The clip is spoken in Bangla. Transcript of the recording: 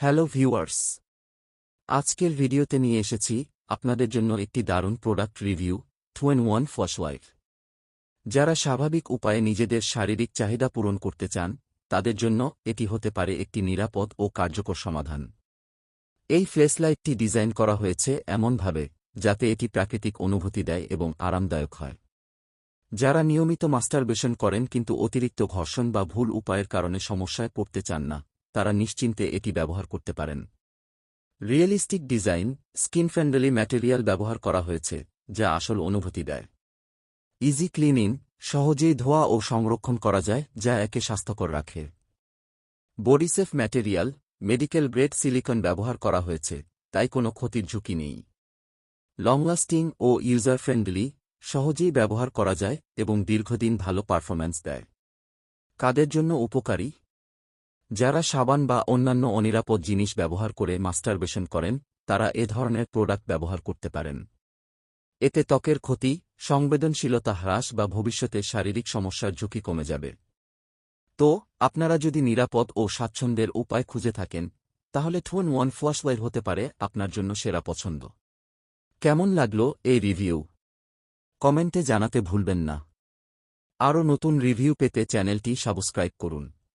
Hello viewers. আজকের ভিডিওতে নিয়ে এসেছি আপনাদের জন্য একটি দারুণ প্রোডাক্ট রিভিউ টুয়েন ওয়ান ওয়াইফ। যারা স্বাভাবিক উপায়ে নিজেদের শারীরিক চাহিদা পূরণ করতে চান, তাদের জন্য এটি হতে পারে একটি নিরাপদ ও কার্যকর সমাধান। এই ফ্লেসলাইটটি ডিজাইন করা হয়েছে এমনভাবে, যাতে এটি প্রাকৃতিক অনুভূতি দেয় এবং আরামদায়ক হয়। যারা নিয়মিত মাস্টারবেশন করেন কিন্তু অতিরিক্ত ঘর্ষণ বা ভুল উপায়ের কারণে সমস্যায় পড়তে চান না তারা নিশ্চিন্তে এটি ব্যবহার করতে পারেন। Realistic design skin friendly material ব্যবহার করা হয়েছে, যা আসল অনুভূতি দেয়। ইজি ক্লিনিং সহজেই ধোয়া ও সংরক্ষণ করা যায়, যা একে স্বাস্থ্যকর রাখে। Body safe material, medical grade silicone ব্যবহার করা হয়েছে, তাই কোনো ক্ষতির ঝুঁকি নেই। লং লাস্টিং ও ইউজার ফ্রেন্ডলি সহজেই ব্যবহার করা যায় এবং দীর্ঘদিন ভালো পারফরম্যান্স দেয়। কাদের জন্য উপকারী? যারা সাবান বা অন্যান্য অনিরাপদ জিনিস ব্যবহার করে মাস্টারবেশন করেন, তারা এ ধরনের প্রোডাক্ট ব্যবহার করতে পারেন। এতে ত্বকের ক্ষতি, সংবেদনশীলতা হ্রাস বা ভবিষ্যতে শারীরিক সমস্যার ঝুঁকি কমে যাবে। তো, আপনারা যদি নিরাপদ ও স্বাচ্ছন্দ্যের উপায় খুঁজে থাকেন, তাহলে থুন ওয়ান ফোয়াশওয়াইর হতে পারে আপনার জন্য সেরা পছন্দ। কেমন লাগল এই রিভিউ? কমেন্টে জানাতে ভুলবেন না। আরও নতুন রিভিউ পেতে চ্যানেলটি সাবস্ক্রাইব করুন।